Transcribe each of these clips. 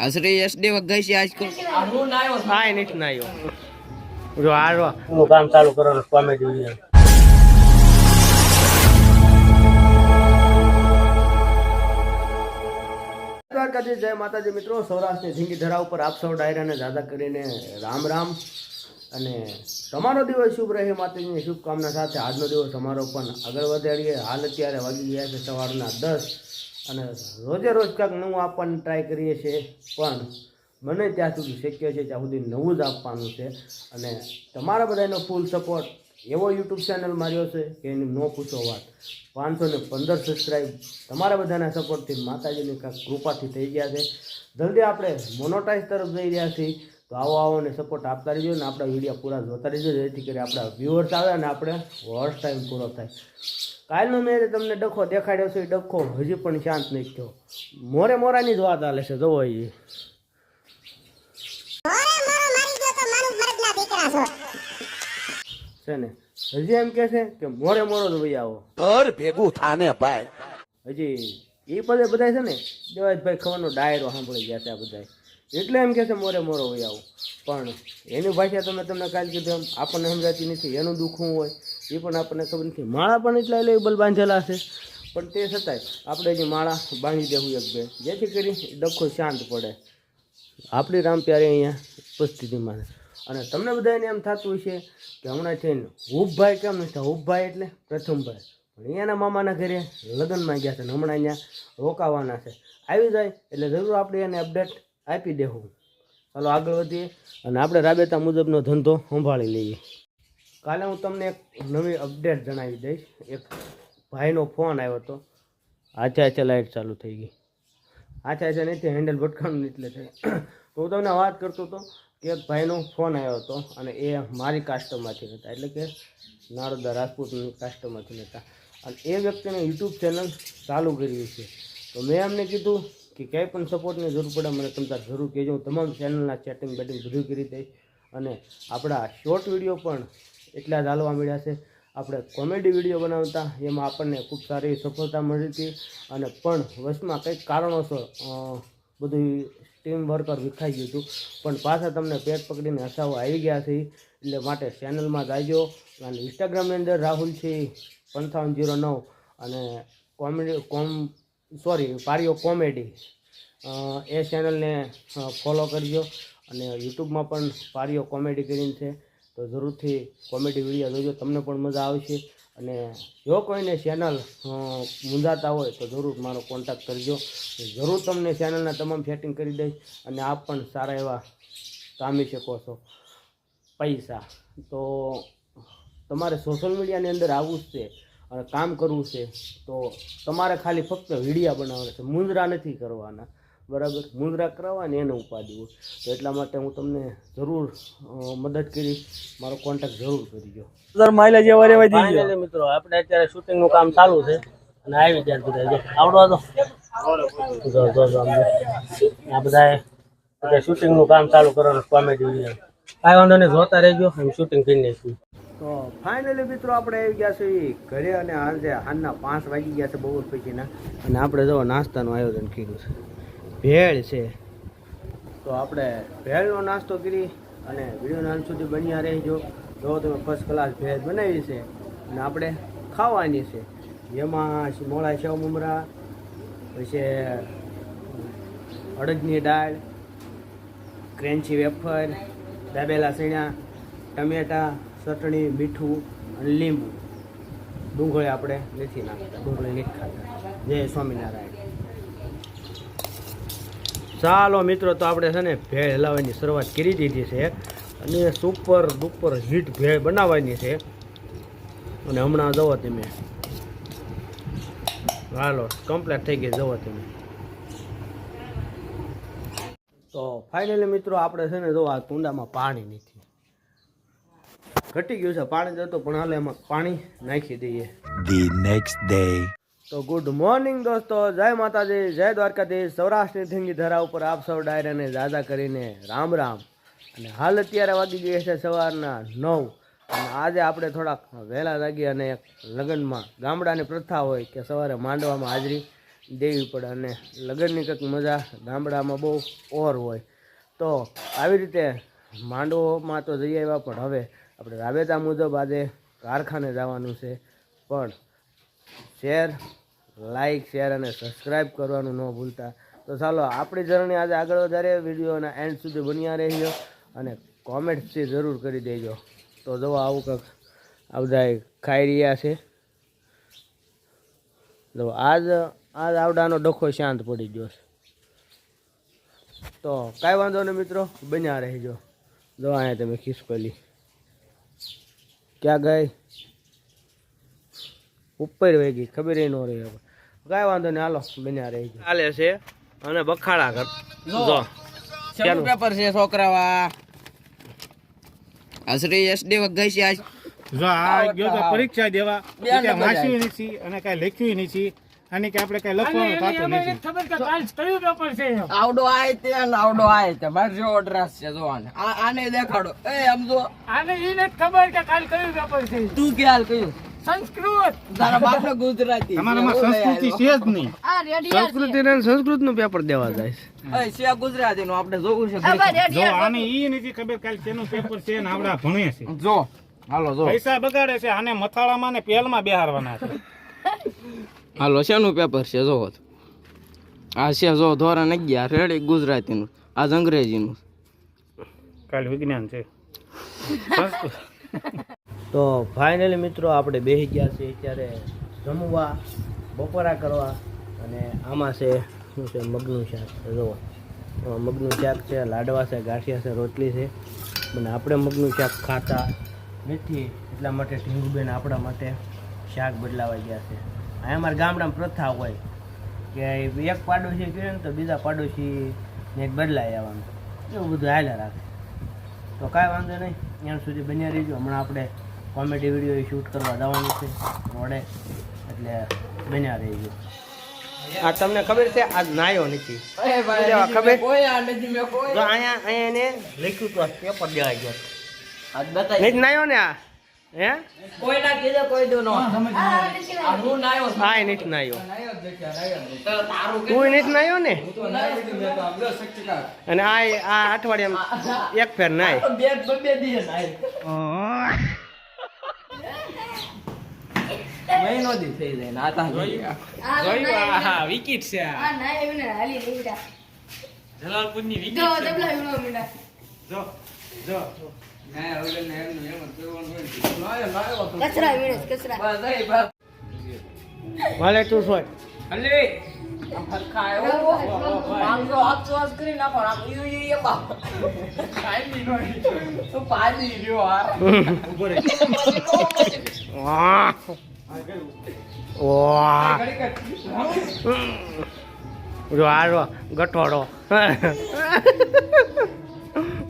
આશરે એસડી વગાઈ છે આજકાલ. હા નથી નાયો જો આ હું કામ ચાલુ કરવાનું કોમે વીડિયો. દ્વારકાધીશ જય માતાજી મિત્રો. સૌરાષ્ટ્રની ધીંગી ધરા ઉપર આપ સૌ ડાયરાને દાદા કરીને રામ રામ. અને તમારો દિવસ શુભ રહે માતાજીની શુભકામના સાથે આજનો દિવસ અમારો પણ આગળ વધારીએ હાલ અત્યારે વાગી ગયા છે સવારના દસ. અને રોજે રોજ કાંઈક નવું આપવાની ટ્રાય કરીએ છીએ, પણ મને ત્યાં સુધી શક્ય છે ત્યાં સુધી નવું જ આપવાનું છે. અને તમારા બધાનો ફૂલ સપોર્ટ એવો યુટ્યુબ ચેનલ માર્યો છે કે એની ન પૂછો વાત. પાંચસો ને પંદર સબસ્ક્રાઈબ તમારા બધાના સપોર્ટથી માતાજીની કાંઈક કૃપાથી થઈ ગયા છે. જલ્દી આપણે મોનોટાઈઝ તરફ જઈ રહ્યા છીએ, તો આવો આવો ને સપોર્ટ આપતા રહીજો ને આપણા વીડિયો પૂરા જોતા રહીજો, જેથી કરી આપણા વ્યૂઅર્સ આવે અને આપણે વર્ષ ટાઈમ પૂરો થાય. કાલનો મેં તમને ડખો દેખાડ્યો છે એ ડખો હજી પણ શાંત નહીં થયો મોરે મોરાની જ વાત હાલે છે જોવો એ છે. ને? હજી એમ કે છે કે મોરે મોરો જ ભાઈ આવો. ઘર ભેગું થાને ભાઈ. હજી એ બધે બધા છે ને દેવાજભાઈ ખવાનો ડાયરો સાંભળી ગયા છે આ બધા એટલે એમ કે છે મોરે મોરો હોય આવું. પણ એની ભાષા તમે તમને કાલ કીધું એમ આપણને સમજાતી નથી એનું દુઃખવું હોય? એ પણ આપણને ખબર નથી. માળા પણ એટલા લેબલ બાંધેલા છે. પણ તે છતાંય આપણે જે માળા બાંધી દેવું એક બે, જેથી કરી ડખો શાંત પડે. આપણી રામ પ્યારે અહીંયા ઉપસ્થિતિમાં અને તમને બધાને એમ થતું હશે કે હમણાં થઈને હુભભાઈ કેમ નથી? હુભભાઈ એટલે પ્રથમભાઈ અહીંયાના મામાના ઘરે લગ્નમાં ગયા છે ને હમણાં અહીંયા રોકાવાના છે. આવી જાય એટલે જરૂર આપણે એને અપડેટ આપી દેવું. ચાલો આગળ વધીએ અને આપણે રાબેતા મુજબનો ધંધો સંભાળી લઈએ. કાલે હું તમને એક નવી અપડેટ જણાવી દઈશ. એક ભાઈનો ફોન આવ્યો હતો. આછા આછા લાઇટ ચાલુ થઈ ગઈ. આછા આછા નથી હેન્ડલ ભટકાણું એટલે છે તો હું તમને વાત કરતો હતો કે એક ભાઈનો ફોન આવ્યો હતો અને એ મારી કાસ્ટમાંથી હતા એટલે કે નારોદા રાજપૂતની કાસ્ટમાંથી હતા અને એ વ્યક્તિને યુટ્યુબ ચેનલ ચાલુ કર્યું છે. તો મેં એમને કીધું કે ક્યાંય પણ સપોર્ટની જરૂર પડે, મને તમ તાર જરૂર કહેજો. હું તમામ ચેનલના ચેટિંગ બેટિંગ બધું કરી દઈશ. અને આપણા શોર્ટ વીડિયો પણ એટલા જ હાલવા મળ્યા છે. આપણે કોમેડી વીડિયો બનાવતા, એમાં આપણને ખૂબ સારી સફળતા મળી હતી અને પણ વચમાં કંઈક કારણોસર બધું ટીમ વર્કર વિખાઈ ગયું હતું. પણ પાછા તમને પેટ પકડીને હસાવો આવી ગયા છે. એટલે માટે ચેનલમાં જાજો અને ઇન્સ્ટાગ્રામની અંદર રાહુલ છે, પંચાવન જીરો નવ. અને કોમેડી, કોમ, સોરી પારીઓ કોમેડી. એ ચેનલને ફોલો કરજો. અને યુટ્યુબમાં પણ પારીઓ કોમેડી કરીને છે. તો જરૂરથી કોમેડી વીડિયો જોજો, તમને પણ મજા આવશે. અને જો કોઈને ચેનલ મૂંઝાતા હોય તો જરૂર મારો કોન્ટેક્ટ કરજો. જરૂર તમને ચેનલના તમામ સેટિંગ કરી દઈશ અને આપ પણ સારા એવા કામી શકો છો પૈસા. તો તમારે સોશિયલ મીડિયાની અંદર આવવું જ છે અને કામ કરવું છે. તો તમારે ખાલી ફક્ત વિડીયા બનાવવાના છે. મુંદરા નથી કરવાના. બરાબર? મુદ્રા કરાવવાની એને ઉપાડી હોય. તો એટલા માટે હું તમને જરૂર મદદ કરી. મારો કોન્ટેક્ટ જરૂર કરજો ફાઇનલી મિત્રો આપણે અત્યારે શૂટિંગનું કામ ચાલુ છે અને આવી ત્યાં બધા. જો આવડો તો જો જો જો આ બધા શૂટિંગનું કામ ચાલુ કરવાનું કોમેડી કાંઈ વાંધો નહીં જોતા રહેજો. અમે શૂટિંગ કરી નાખીશું. તો ફાઇનલી મિત્રો આપણે આવી ગયા છે ઘરે અને આજે હાલના પાંચ વાગી ગયા છે બહુ પછીના. અને આપણે જો નાસ્તાનું આયોજન કર્યું છે. ભેળ છે. તો આપણે ભેળનો નાસ્તો કરી અને વિડીયોના અંત સુધી બન્યા રહેજો. જો તમે ફર્સ્ટ ક્લાસ ભેળ બનાવી છે અને આપણે ખાવાની છે. જેમાં મોળા સેવ મમરા, પછી અડદની દાળ, ક્રેન્ચી વેફર, દાબેલા સીણા ટમેટા, ચટણી, મીઠું અને લીંબુ. ડુંગળી આપણે નથી નાખતા, ડુંગળી નથી ખાતા. જય સ્વામિનારાયણ. ચાલો મિત્રો, તો આપણે છે ને ભેળ હલાવવાની શરૂઆત કરી દીધી છે અને સુપર ડુપર હીટ ભેળ બનાવવાની છે. અને હમણાં જવો તમે. હાલો કમ્પ્લીટ થઈ ગઈ જવો તમે. તો ફાઇનલી મિત્રો, આપણે છે ને જો આ કુંડામાં પાણી નથી. ઘટી ગયું છે પાણી જતો, પણ હાલ એમાં પાણી નાખી દઈએ. The next day. તો ગુડ મોર્નિંગ દોસ્તો, જય માતાજી, જય દ્વારકાધીશ. સૌરાષ્ટ્રની થીંગી ધરા ઉપર આપ સૌ ડાયરાને દાદા કરીને રામ રામ. અને હાલ અત્યારે વાગી ગયા છે સવારના નવ. અને આજે આપણે થોડાક વહેલા જાગી અને એક લગ્નમાં ગામડાની પ્રથા હોય કે સવારે માંડવામાં હાજરી દેવી પડે અને લગ્નની કંઈક મજા ગામડામાં બહુ ઓર હોય. તો આવી રીતે માંડવોમાં તો જઈ આવ્યા પણ હવે આપણે રાબેતા મુજબ આજે કારખાને જવાનું છે. પણ શેર લાઈક શેર અને સબસ્ક્રાઈબ કરવાનું ન ભૂલતા. તો ચાલો, આપણી જર્ની આજે આગળ વધારે વિડીયોના એન્ડ સુધી બન્યા રહેજો અને કોમેન્ટ્સથી જરૂર કરી દેજો. તો જવો આવું કંઈક આ બધા ખાઈ રહ્યા છે. જો આજ આજ આવડાનો ડખો શાંત પડી ગયો છે. તો કાંઈ વાંધો નહીં મિત્રો, બન્યા રહેજો. જો અહીંયા તમે ખિસકોલી. ક્યાં ગઈ? ઉપર વહી ગઈ ખબર ન રહી હવે. કાંઈ વાંધો નહીં હાલો બન્યા રહેજો ચાલે છે અને બખાડા કર. જો શેનું પેપર છે છોકરાવા? આશરે એસડી દેવક છે આજ. જો આ ગયો તો પરીક્ષા દેવા. કે વાંચ્યું નથી અને કઈ લખ્યું નથી અને કે આપણે કઈ લખવાનું થતું નથી. આવડો આય તે આવડો આય તે. મારે જો ડ્રેસ છે જો આને આને દેખાડો. એ આમ જો. આને ઈ નથી ખબર કે કાલ કયું પેપર છે. તું કે હાલ કયું? સંસ્કૃત! તારા બાપને ગુજરાતી. અમારામાં સંસ્કૃતિ છે જ નહીં. સંસ્કૃતિ ને સંસ્કૃતનું પેપર દેવા જાય છે. એ છે ગુજરાતી નું આપણે જોવું છે જો આને ઈ નથી ખબર કાલ કેનું પેપર છે ને આવડા ભણે છે. જો હાલો જો. પૈસા બગાડે છે આને મથાળામાં ને પેલમાં બેહારવાના છે. હાલો શેનું પેપર છે? જો આ છે જો ધોરણ અગિયાર રેડી ગુજરાતીનું. આજ અંગ્રેજીનું. કાલ વિજ્ઞાન છે. સંસ્કૃત. તો ફાઇનલી મિત્રો આપણે બેસી ગયા છીએ અત્યારે જમવા, બપોરા કરવા અને આમાં છે, શું છે, મગનું શાક. જુઓ. મગનું શાક છે, લાડવા છે, ગાંઠિયા છે, રોટલી છે. અને આપણે મગનું શાક ખાતા નથી, એટલા માટે ઢીંગુબેન આપણા માટે શાક બદલાવા ગયા છે. આ અમારા ગામડામાં પ્રથા હોય કે એક પાડોશી કહે ને તો બીજા પાડોશી બદલાઈ આવવાનું. એવું બધું હાલ્યા રાખે. તો કાંઈ વાંધો નહીં. ત્યાં સુધી બન્યા રહીજો. હમણાં આપણે કોમેડી વીડિયો શૂટ કરવા જવાનું છે. રોડે એટલે બન્યા રહીજો. આ તમને ખબર છે આજ નાયો નથી. ખબર? કોઈ આ નથી મેં કોઈ. જો અહીંયા અહીંયા એને લખ્યું તો પેપર દેવાઈ ગયો. આજ બતાવી. નહીં નાયો ને આ. હે? કોઈ ના કીધે કોઈ દો નો. હું નાયો છું. હા નાયો તો તારું કે તું નથી નાયો ને. અને આ આ અઠવાડિયામાં એક ફેર નાય બે બે બે દિવસ નાયો. મહિનો દી થઈ જાય ને તા વિકેટ આ. છે. બાપ. કાંઈ બી નહીં. તું પાડી રહ્યો આ. વાહ વાહ ઘડી ઘડી. જો આ જો ગઠોડો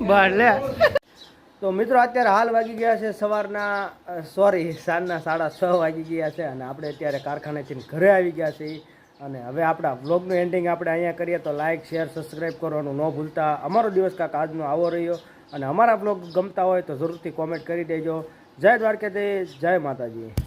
બસ લે તો મિત્રો અત્યારે હાલ વાગી ગયા છે સવારના સોરી સાંજના સાડા છ વાગી ગયા છે અને આપણે અત્યારે કારખાનેથી ઘરે આવી ગયા છીએ. અને હવે આપણા વ્લોગનું એન્ડિંગ આપણે અહીંયા કરીએ તો લાઇક શેર સબસ્ક્રાઈબ કરવાનું ન ભૂલતા. અમારો દિવસ કાંક આજનો આવો રહ્યો. અને અમારા બ્લોગ ગમતા હોય તો જરૂરથી કોમેન્ટ કરી દેજો. જય દ્વારકાધીશ, જય માતાજી.